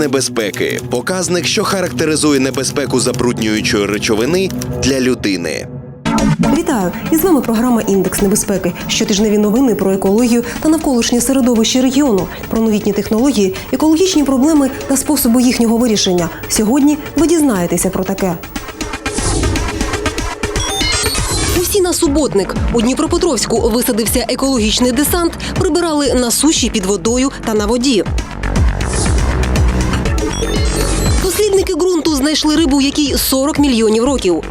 Небезпеки показник, що характеризує небезпеку забруднюючої речовини для людини. Вітаю! І з вами програма Індекс небезпеки. Щотижневі новини про екологію та навколишнє середовище регіону, про новітні технології, екологічні проблеми та способи їхнього вирішення. Сьогодні ви дізнаєтеся про таке. Усі на суботник у Дніпропетровську висадився екологічний десант, прибирали на суші під водою та на воді. Дослідники ґрунту знайшли рибу, якій 40 мільйонів років.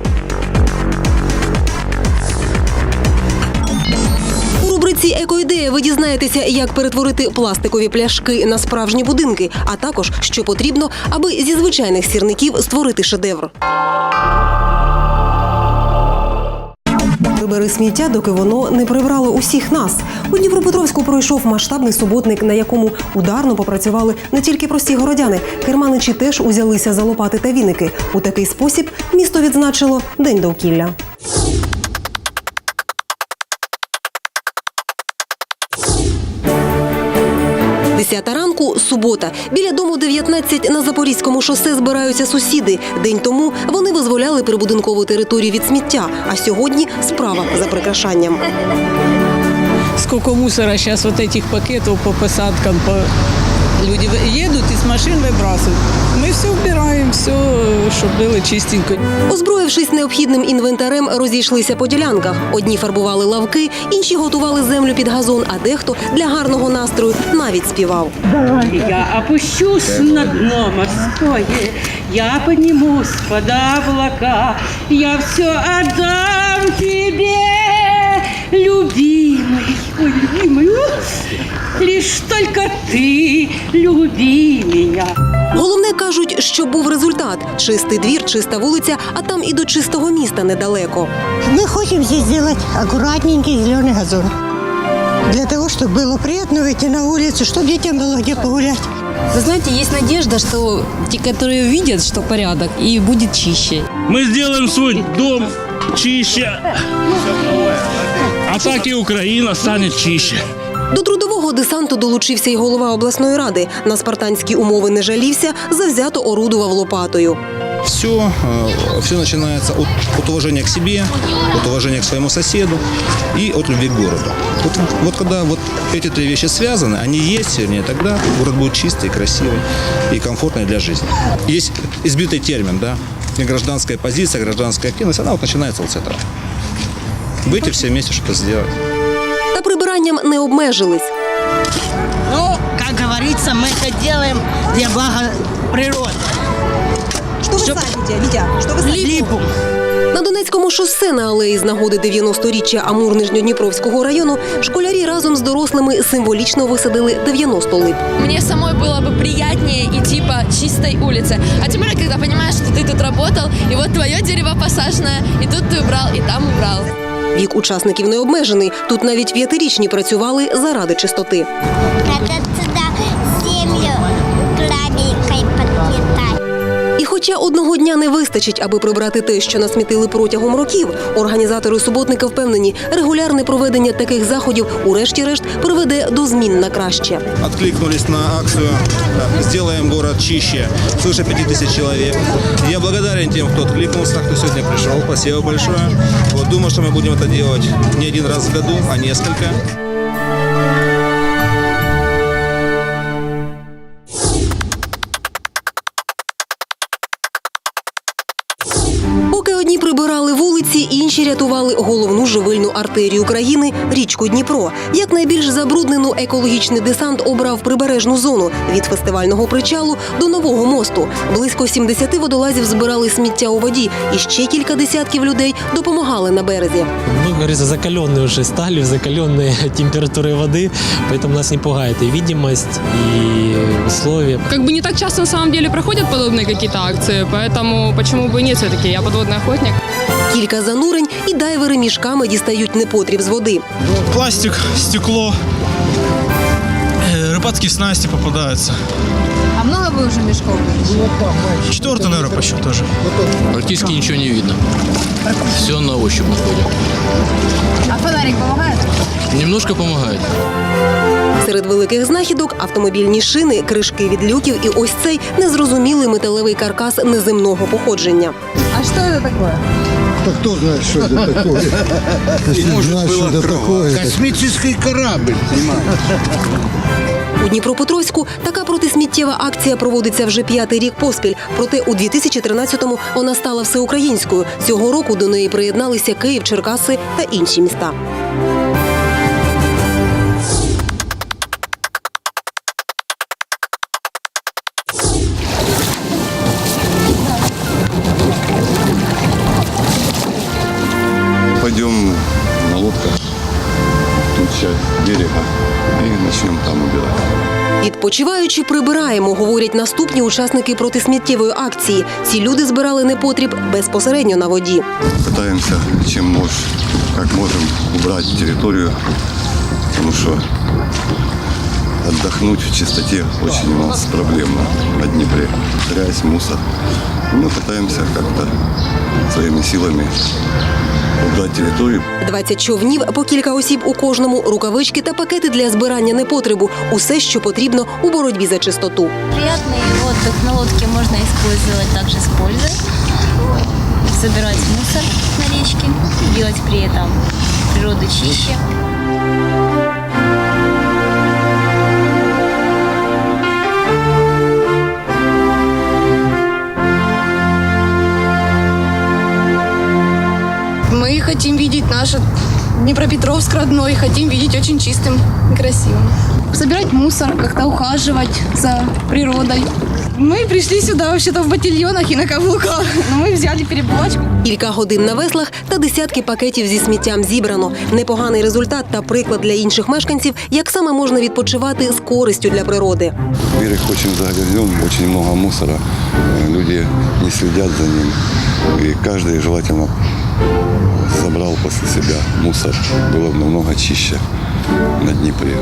У рубриці Екоідея ви дізнаєтеся, як перетворити пластикові пляшки на справжні будинки, а також що потрібно, аби зі звичайних сірників створити шедевр. Прибери сміття, доки воно не прибрало усіх нас. У Дніпропетровську пройшов масштабний суботник, на якому ударно попрацювали не тільки прості городяни. Керманичі теж узялися за лопати та віники. У такий спосіб місто відзначило День довкілля. Десята ранку субота. Біля дому 19 на Запорізькому шосе збираються сусіди. День тому вони визволяли прибудинкову територію від сміття. А сьогодні справа за прикрашанням. сколько мусора сейчас вот этих пакетов по посадкам, по... люди вы- едут из машин выбрасывают. Мы все убираем, все, чтобы было чистенько. Озброївшись необхідним інвентарем, розійшлися по ділянках. Одні фарбували лавки, інші готували землю під газон, а дехто для гарного настрою навіть співав. Я опущусь на дно морское, я поднимусь под облака, я все отдам тебе, любимый, ой, любимый, ух, лишь только ты люби меня. Головне кажуть, що був результат: чистий двір, чиста вулиця, а там і до чистого міста недалеко. Мы хотим здесь сделать аккуратненький зеленый газон. Для того, чтобы было приятно выйти на улицу, чтобы детям было где погулять. Вы знаете, есть надежда, что те, которые увидят, что порядок, и будет чище. Мы сделаем свой дом чище. А так и Украина станет чище. До трудового десанту долучився й голова обласної ради. На спартанські умови не жалівся, завзято орудував лопатою. Все, все начинается от, от уважения к себе, от уважения к своему соседу и от любви к городу. Вот, вот когда вот эти три вещи связаны, они есть, вернее, тогда город будет чистый, красивый и комфортный для жизни. Есть избитый термин, да, и гражданская позиция, гражданская активность, она вот начинается вот с этого. Выйти все вместе что-то сделать. Та прибиранням не обмежились. Ну, как говорится, мы это делаем для блага природы. Що ви садите, Вітя? Що ви Липу. На Донецькому шосе на алеї з нагоди 90-річчя Амур Нижньодніпровського району школярі разом з дорослими символічно висадили 90 лип. Мне самой было бы приятнее идти по чистой улице. А тем более, когда понимаешь, что ты тут работал, и вот твое дерево посаженное, и тут ты убрал, и там убрал. Вік учасників не обмежений. Тут навіть п'ятирічні працювали заради чистоти. одного дня не вистачить, аби прибрати те, що насмітили протягом років, організатори суботника впевнені, регулярне проведення таких заходів, урешті-решт, приведе до змін на краще. Откликнулись на акцию «Сделаем город чище» свыше 5000 человек. Я благодарен тем, кто откликнулся, кто сегодня пришел. Спасибо большое. Вот, думаю, что мы будем это делать не один раз в году, а несколько. вулиці, інші рятували головну живильну артерію країни річку Дніпро. Як найбільш забруднену екологічний десант обрав прибережну зону від фестивального причалу до нового мосту. Близько 70 водолазів збирали сміття у воді, і ще кілька десятків людей допомагали на березі. Мы, говорится, закаленные уже стали, закаленные температурой воды, поэтому нас не пугает и видимость, и условия. Как бы не так часто на самом деле проходят подобные какие-то акции, поэтому почему бы и нет все-таки, я подводный охотник. Кілька занурень і дайвери мішками дістають непотріб з води. Пластик, стекло, рыбацкие снасти попадаются. А много вы уже мешков? Четвертый, наверное, по счету тоже. Практически ничего не видно. Все на ощупь находим. А фонарик помогает? Немножко помогает. Серед великих знахідок автомобільні шини, кришки від люків і ось цей незрозумілий металевий каркас неземного походження. А що це таке? Да кто знает, что это такое? Если знать, что это такое. это- Космический корабль, У Дніпропетровську така протисміттєва акція проводиться вже п'ятий рік поспіль. Проте у 2013-му вона стала всеукраїнською. Цього року до неї приєдналися Київ, Черкаси та інші міста. Відпочиваючи, прибираємо, говорять наступні учасники протисміттєвої акції. Ці люди збирали непотріб безпосередньо на воді. Пытаемся, чем можем, как можем, убрать территорию, потому что отдохнуть в чистоте очень у нас проблемно на Днепре. Грязь, мусор. Мы пытаемся как-то своими силами убрать территорию. 20 човнів, по кілька осіб у кожному, рукавички та пакети для збирання непотребу. Усе, що потрібно у боротьбі за чистоту. Приятный отдых на лодке можно использовать также с пользой. Собирать мусор на речке, делать при этом природу чище. Мы хотим видеть наш Днепропетровск родной, хотим видеть очень чистым и красивым. Собирать мусор, как-то ухаживать за природой. Мы пришли сюда вообще-то в ботильонах и на каблуках, но мы взяли переплачку. Кілька годин на веслах та десятки пакетів зі сміттям зібрано. Непоганий результат та приклад для інших мешканців, як саме можна відпочивати з користю для природи. Берег очень загрязнен, очень много мусора. Э, Люди не следят за ним. И каждый желательно забрал после себя мусор. Было намного чище на Днепре.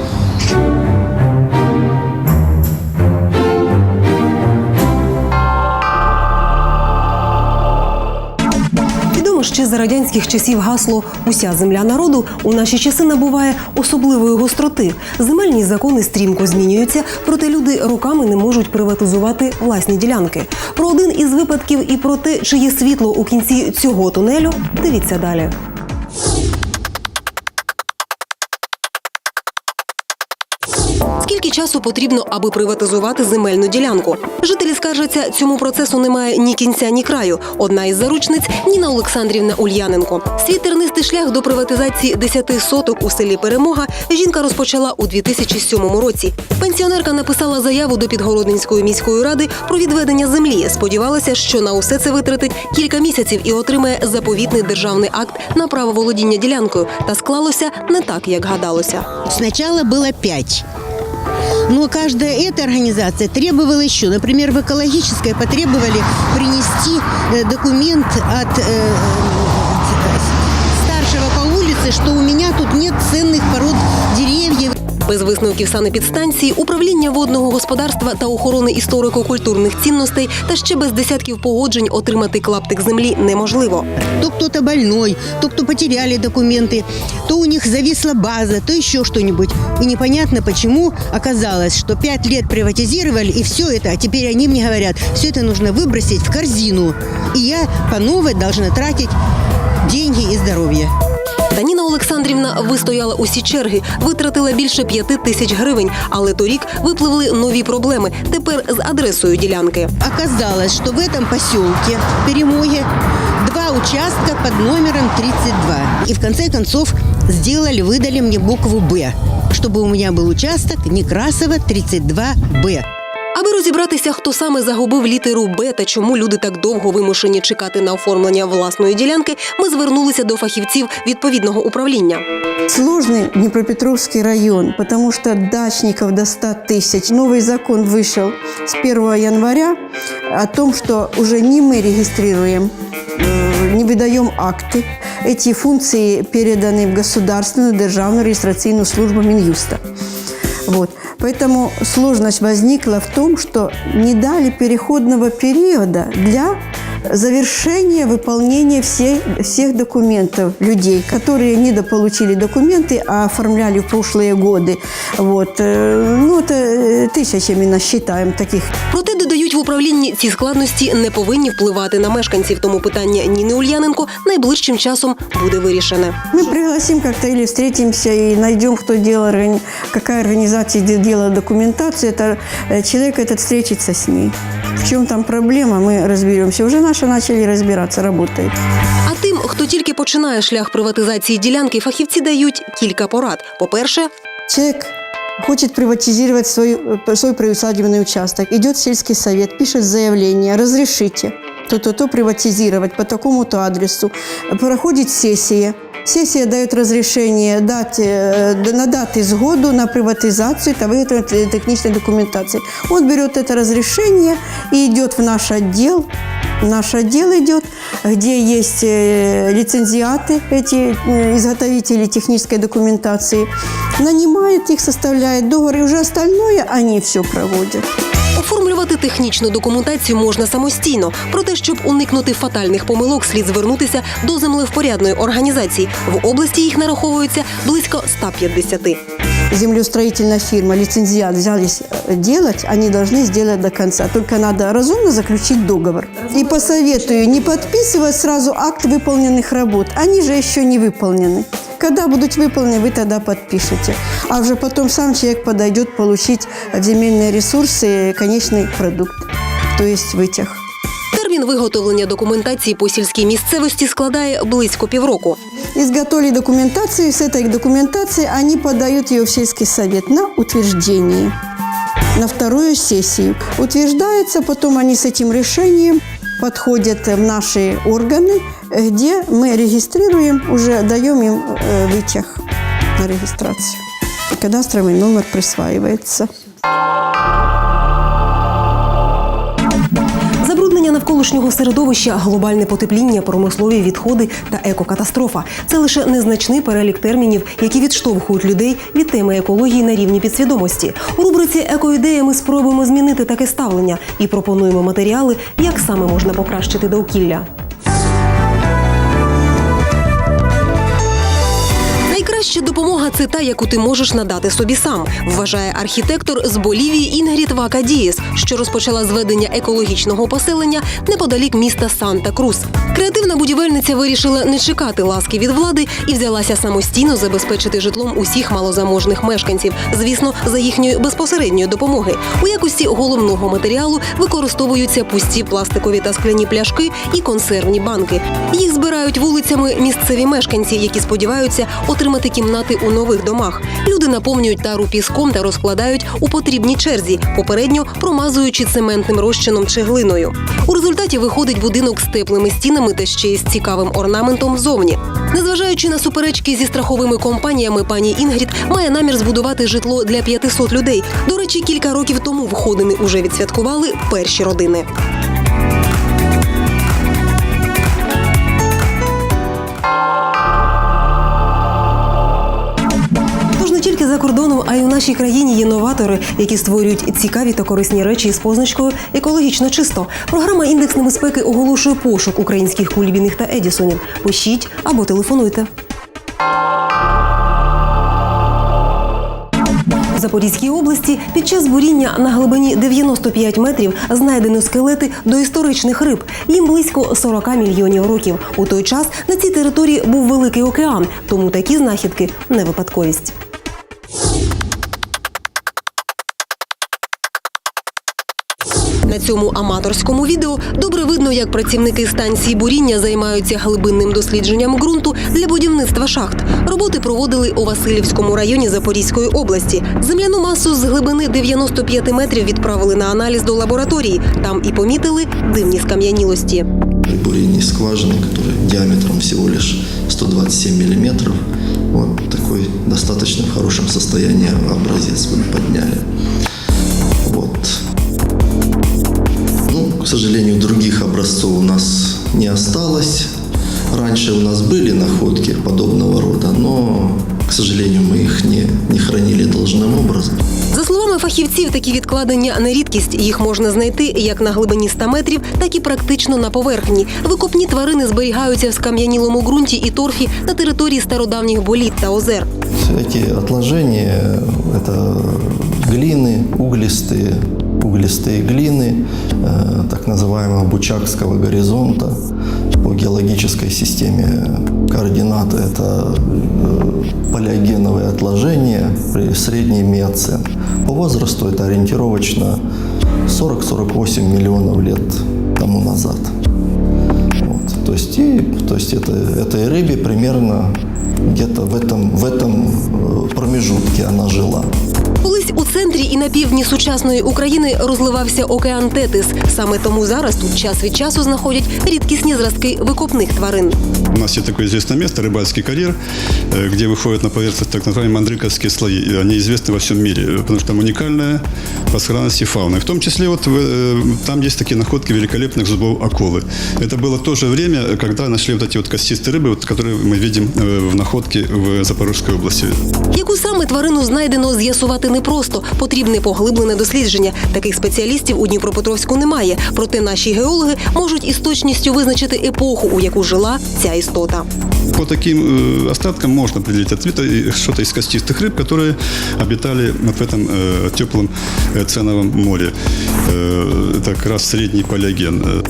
Ще за радянських часів гасло Уся земля народу у наші часи набуває особливої гостроти. Земельні закони стрімко змінюються, проте люди роками не можуть приватизувати власні ділянки. Про один із випадків і про те, чи є світло у кінці цього тунелю, дивіться далі. Часу потрібно, аби приватизувати земельну ділянку? Жителі скаржаться, цьому процесу немає ні кінця, ні краю. Одна із заручниць Ніна Олександрівна Ульяненко. Свій тернистий шлях до приватизації 10 соток у селі Перемога жінка розпочала у 2007 році. Пенсіонерка написала заяву до Підгородненської міської ради про відведення землі. Сподівалася, що на усе це витратить кілька місяців і отримає заповітний державний акт на право володіння ділянкою. Та склалося не так, як гадалося. Сначала было пять. Но каждая эта организация требовала еще. Например, в экологической потребовали принести э, документ от э, старшего по улице, что у меня тут нет ценных пород деревьев. Без висновків санепідстанції, управління водного господарства та охорони історико-культурних цінностей та ще без десятків погоджень отримати клаптик землі неможливо. То кто-то больной, то кто потеряли документы, то у них зависла база, то еще что-нибудь. И непонятно почему оказалось, что пять лет приватизировали, и все это, а теперь они мне говорят, все это нужно выбросить в корзину. И я по новой должна тратить деньги и здоровье. Та Ніна Олександрівна вистояла усі черги, витратила більше п'яти тисяч гривень, але торік випливли нові проблеми. Тепер з адресою ділянки. Оказалось, что в этом поселке Перемоге два участка под номером 32. И в конце концов сделали, выдали мне букву «Б», чтобы у меня был участок Некрасова 32-Б. Аби розібратися, хто саме загубив літеру Б та чому люди так довго вимушені чекати на оформлення власної ділянки, ми звернулися до фахівців відповідного управління. Сложный Днепропетровский район, потому что дачников до 100 тысяч. Новый закон вышел с 1 января о том, что уже не мы регистрируем, э, не выдаем акты. Эти функции переданы в государственную державную регистрационную службу Минюста. Вот. Поэтому сложность возникла в том, что не дали переходного периода для завершение выполнения всех, всех документов людей, которые недополучили документы, а оформляли в прошлые годы. Вот. Э, Ну, это э, тысячами насчитаем таких Проте додають в управлінні ці складності не повинні впливати на мешканців. Тому питання Ніни Ульяненко найближчим часом буде вирішене. Мы пригласим как-то или встретимся и найдем, кто делал, органи- какая организация де- делала документацию. Это э, человек этот встретится с ней. В чем там проблема, мы разберемся. Уже наши начали разбираться, работает. А тим, хто тільки починає шлях приватизації ділянки, фахівці дають кілька порад. По-перше, Человек хочет приватизировать свой, э, свой приусадебный участок, идет в сельский совет, пишет заявление, разрешите то-то-то приватизировать по такому-то адресу. Проходит сессия. Сессия дает разрешение дать, э, на даты сгоду на приватизацию того этого технической документации. Он берет это разрешение и идет в наш отдел. В наш отдел идет, где есть э, лицензиаты, эти э, изготовители технической документации. Нанимает их, составляет договор, и уже остальное они все проводят. оформлювати технічну документацію можна самостійно. Проте, щоб уникнути фатальних помилок, слід звернутися до землевпорядної організації. В області їх нараховується близько 150. землеустроительная фирма, лицензиат взялись э, делать, они должны сделать до конца. Только надо разумно заключить договор. И посоветую не подписывать сразу акт выполненных работ. Они же еще не выполнены. Когда будут выполнены, вы тогда подпишете. А уже потом сам человек подойдет получить в земельные ресурсы конечный продукт, то есть вытяг. Термін виготовлення документації по сільській місцевості складає близько півроку. Изготовили документацию, с этой документацией они подают ее в сельский совет на утверждение на вторую сессию. Утверждается, потом они с этим решением подходят в наши органы, где мы регистрируем, уже даем им э, вытяг на регистрацию. И кадастровый номер присваивается. Забруднення навколишнього середовища, глобальне потепління, промислові відходи та екокатастрофа це лише незначний перелік термінів, які відштовхують людей від теми екології на рівні підсвідомості. У рубриці Екоідея ми спробуємо змінити таке ставлення і пропонуємо матеріали, як саме можна покращити довкілля. Найкраща допомога це та, яку ти можеш надати собі сам, вважає архітектор з Болівії Інгрід Вакадієс, що розпочала зведення екологічного поселення неподалік міста Санта-Крус. Креативна будівельниця вирішила не чекати ласки від влади і взялася самостійно забезпечити житлом усіх малозаможних мешканців, звісно, за їхньої безпосередньої допомоги. У якості головного матеріалу використовуються пусті пластикові та скляні пляшки і консервні банки. Їх збирають вулицями місцеві мешканці, які сподіваються отримати кімнати у нових домах. Люди наповнюють тару піском та розкладають у потрібній черзі, попередньо промазуючи цементним розчином чи глиною. У результаті виходить будинок з теплими стінами та ще й з цікавим орнаментом ззовні. Незважаючи на суперечки зі страховими компаніями, пані Інгрід має намір збудувати житло для 500 людей. До речі, кілька років тому входини уже відсвяткували перші родини. Нашій країні є новатори, які створюють цікаві та корисні речі із позначкою екологічно чисто. Програма індекс небезпеки оголошує пошук українських кулібіних та едісонів. Пишіть або телефонуйте. У Запорізькій області під час буріння на глибині 95 метрів знайдено скелети доісторичних риб. Їм близько 40 мільйонів років. У той час на цій території був великий океан, тому такі знахідки не випадковість. На цьому аматорському відео добре видно, як працівники станції буріння займаються глибинним дослідженням ґрунту для будівництва шахт. Роботи проводили у Васильівському районі Запорізької області. Земляну масу з глибини 95 метрів відправили на аналіз до лабораторії. Там і помітили дивні скам'янілості. бурение скважины, который диаметром всего лишь 127 миллиметров. Вот такой достаточно в хорошем состоянии образец мы подняли. к сожалению, других образцов у нас не осталось. Раньше у нас были находки подобного рода, но, к сожалению, мы их не, не хранили должным образом. За словами словами фахівців, такі відкладення не рідкість. Їх можна знайти як на глибині 100 метрів, так і практично на поверхні. Викопні тварини зберігаються в скам'янілому ґрунті і торфі на території стародавніх боліт та озер. Эти отложения – это глины, углистые, углистые глины, э, так называемого Бучакского горизонта. По геологической системе координат – это э, палеогеновые отложения при средней миоцен. По возрасту это ориентировочно 40-48 миллионов лет тому назад. Вот. То есть, и, то есть это, этой рыбе примерно где-то в этом, в этом э, промежутке она жила. Колись у центрі і на півдні сучасної України розливався океан Тетис. Саме тому зараз тут час від часу знаходять рідкісні зразки викопних тварин. У нас есть такое известное место, рыбальский карьер, э, где выходят на поверхность так называемые мандриковские слои. И Они известны во всем мире, э, потому что там уникальная по сохранности фауна. В том числе вот в, э, там есть такие находки великолепных зубов акулы. Это было то же время, когда нашли вот эти вот костистые рыбы, вот, которые мы видим э, в находке в Запорожской области. Яку саме тварину знайдено, з'ясувати непросто. Потрібне поглиблене дослідження. Таких спеціалістів у Дніпропетровську немає. Проте наші геологи можуть із точністю визначити епоху, у яку жила ця істота. По таким э, остаткам можно определить ответ э, что-то из костистых рыб, которые обитали вот в этом э, теплом э, ценовом море. Э, это как раз средний палеоген.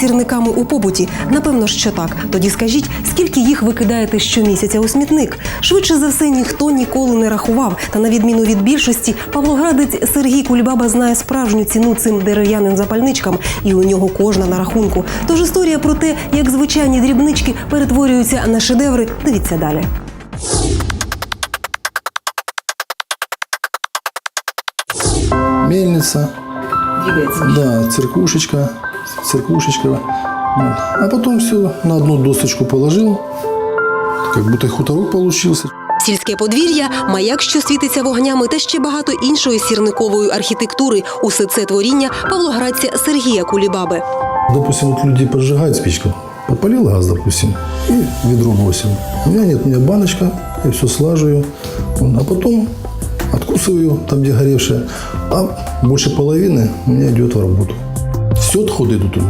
Сірниками у побуті? Напевно, що так. Тоді скажіть, скільки їх викидаєте щомісяця у смітник? Швидше за все, ніхто ніколи не рахував. Та на відміну від більшості, павлоградець Сергій Кульбаба знає справжню ціну цим дерев'яним запальничкам, і у нього кожна на рахунку. Тож історія про те, як звичайні дрібнички перетворюються на шедеври, дивіться далі. Мельница. Да, церквушечка, церквушечка. А потом все на одну досочку положил. Как будто хуторок получился. Сільське подвір'я, маяк, що світиться вогнями, та ще багато іншої сірникової архітектури. Усе це творіння павлоградця Сергія Кулібаби. Допустим, вот люди поджигают спичку. Подпалил газ, допустим, и ведро бросил. У меня нет, у меня баночка, я все слаживаю. А потом откусываю там, где горевшее. А больше половины у меня идет в работу. Все отходы идут у.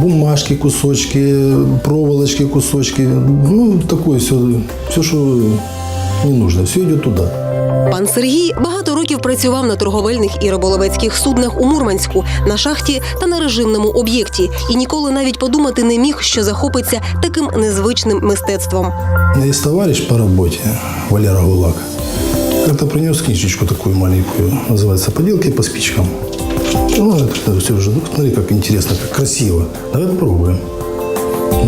Бумажки, кусочки, проволочки, кусочки. Ну, такое все, все, что не нужно, все идет туда. Пан Сергій багато років працював на торговельних і риболовецьких суднах у Мурманську, на шахті та на режимному об'єкті, і ніколи навіть подумати не міг, що захопиться таким незвичним мистецтвом. Есть товарищ по работе, Валера Гулак. Как-то принес книжечку такую маленькую, называется «Поделки по спичкам» Ну, это все уже, ну, смотри, как интересно, как красиво. Давай попробуем.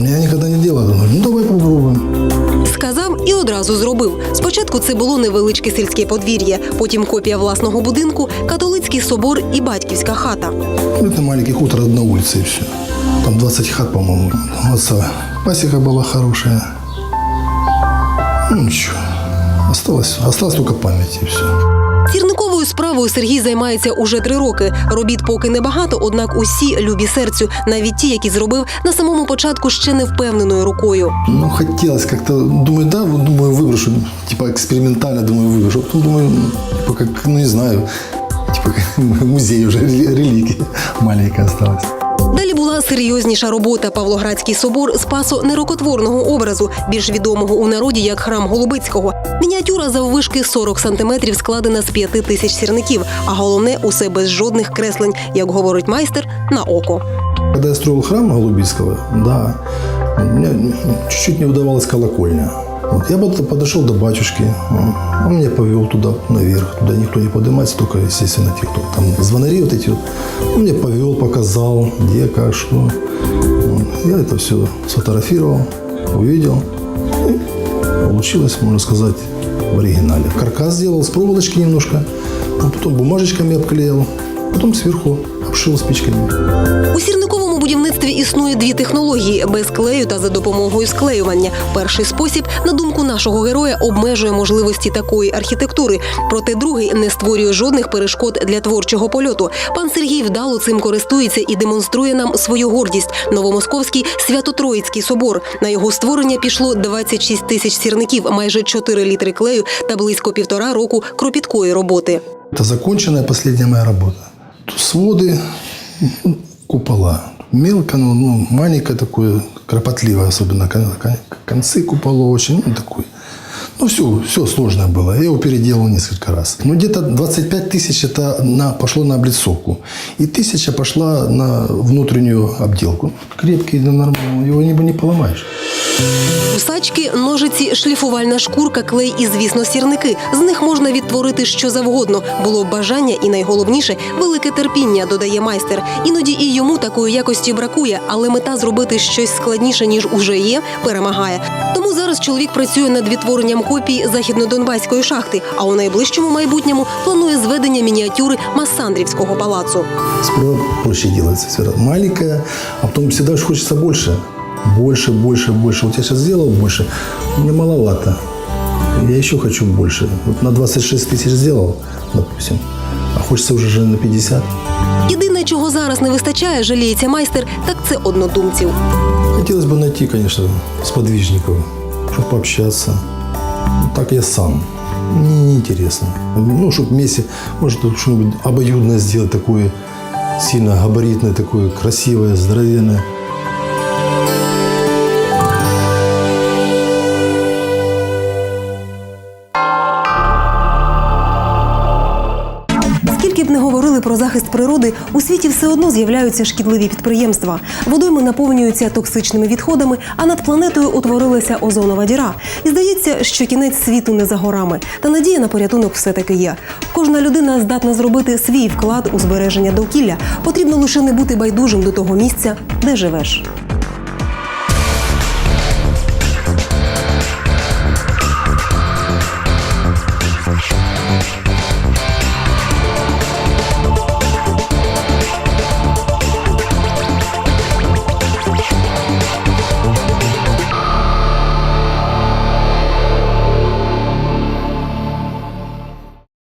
Я никогда не делал, думаю, ну давай попробуем. Сказав і одразу зробив. Спочатку це було невеличке сільське подвір'я, потім копія власного будинку, католицький собор і батьківська хата. Ну, Это маленький хутор одна улица и все. Там 20 хат, по-моему. У отца пасека была хорошая. Ну, ничего. Осталось, осталось только память и все. Сірниковою справою Сергій займається уже три роки. Робіт поки небагато, однак усі любі серцю, навіть ті, які зробив на самому початку ще не впевненою рукою. Ну, хотелось как-то, думаю, да, вот, думаю, выброшу, типа экспериментально, думаю, выброшу. А потом думаю, типа, как, ну, не знаю, типа, как музей уже, рели- реликвия маленькая осталась. Далі була серйозніша робота. Павлоградський собор спасо нерокотворного образу, більш відомого у народі як храм Голубицького. Мініатюра заввишки 40 сантиметрів складена з 5 тисяч сірників, а головне усе без жодних креслень, як говорить майстер, на око. Когда я строил храм Голубицкого, да, у чуть-чуть не удавалась колокольня. Вот я под- подошел до батюшки, он меня повел туда наверх, туда никто не поднимается, только, естественно, те, кто там звонари вот эти вот. Он меня повел, показал, где, как, что. Я это все сфотографировал, увидел. И получилось, можно сказать, в оригинале. Каркас сделал с проволочки немножко, а потом бумажечками обклеил, потом сверху обшил спичками. У сірниковому будівництві існує дві технології без клею та за допомогою склеювання. Перший спосіб, на думку нашого героя, обмежує можливості такої архітектури. Проте другий не створює жодних перешкод для творчого польоту. Пан Сергій вдало цим користується і демонструє нам свою гордість. Новомосковський Свято-Троїцький собор. На його створення пішло 26 тисяч сірників, майже 4 літри клею та близько півтора року кропіткої роботи. Это законченная последняя моя своды, ну, купола Мелко, ну, ну, маленькое такое, кропотливое, особенно кон- кон- концы куполов очень, ну, такой. Ну, все, все сложное было. Я его переделал несколько раз. Ну, где-то 25 тысяч это на, пошло на облицовку. И тысяча пошла на внутреннюю обделку. Крепкий, да нормально, его не, не поломаешь. Кусачки, ножиці, шліфувальна шкурка, клей і, звісно, сірники. З них можна відтворити що завгодно. Було б бажання і найголовніше велике терпіння, додає майстер. Іноді і йому такої якості бракує, але мета зробити щось складніше ніж уже є, перемагає. Тому зараз чоловік працює над відтворенням копій західнодонбаської шахти, а у найближчому майбутньому планує зведення мініатюри Массандрівського палацу. Сперва проще делается всегда. Маленькая, а потом всегда ж хочется больше. Больше, больше, больше. Вот я сейчас сделал больше, мне маловато. Я еще хочу больше. Вот на 26 тысяч сделал, допустим, а хочется уже же на 50. Єдине, чого зараз не вистачає, жаліється майстер, так це однодумців. Хотелось бы найти, конечно, сподвижников, чтобы пообщаться. Ну, Так я сам. Мне неинтересно. Ну, чтобы вместе, может, тут что-нибудь обоюдное сделать такое, сильно габаритное, такое красивое, здоровенное. У світі все одно з'являються шкідливі підприємства. Водойми наповнюються токсичними відходами, а над планетою утворилася озонова діра. І здається, що кінець світу не за горами. Та надія на порятунок все таки є. Кожна людина здатна зробити свій вклад у збереження довкілля. Потрібно лише не бути байдужим до того місця, де живеш.